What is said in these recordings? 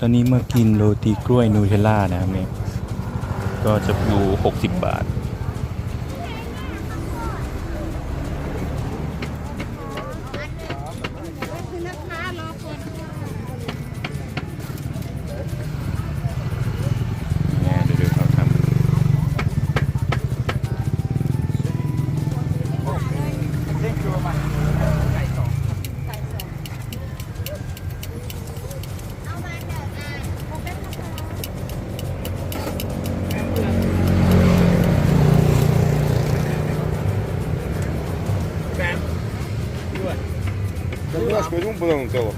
ตอนนี้มากินโรตีกล้วยนูเทลล่านะครับเนี่ยก็จะอยู่ 60 บาท Немножко возьму банан нутелла.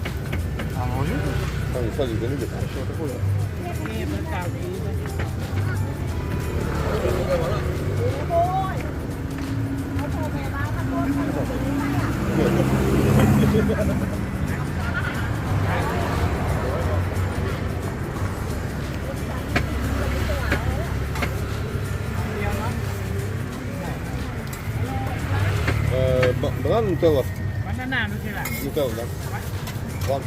А может? А, не, садик, любит. Что такое? 呃，банан банан нутелла. Banaan misschien wel. Moet wel, dan. Van.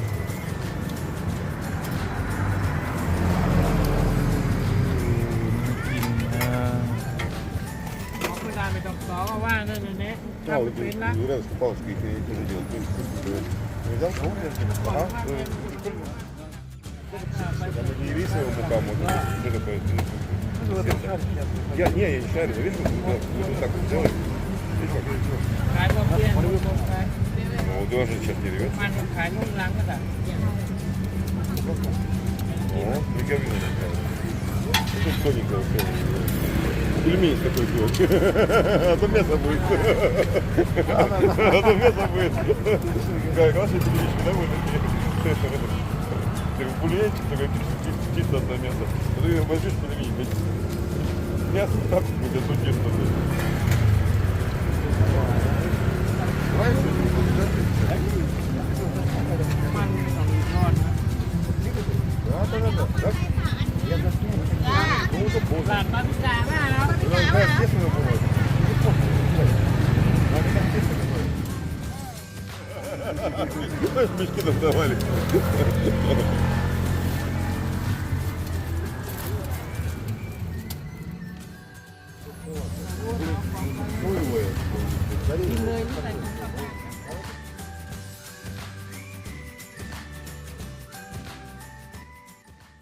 Nou, ik ben hier uit de pas, ik heb een deel punt gebeurd. Weet je dat? Hoor je dat? Dat не весело пока можно что-то поэтому. Я, не, я не шарю, видишь, вот так вот делаешь. Видишь, как тоже 4, вот. มันขายนุ่มล้างก็แบบ О, приговор. Тут тоненького всё. Пельмень такой сделать. А то мясо будет. А то мясо будет. Как ваши пельмени, да, вот такие? Ты в бульончик такой, чисто- чисто одно мясо. Ты возьмешь пельмени, мясо так будет, а то тесто. надо, да? Я засну, ну уже поздно. Ну, знаешь, тесно бывает. Знаешь, мешки доставали. Хуевые. Хуевые.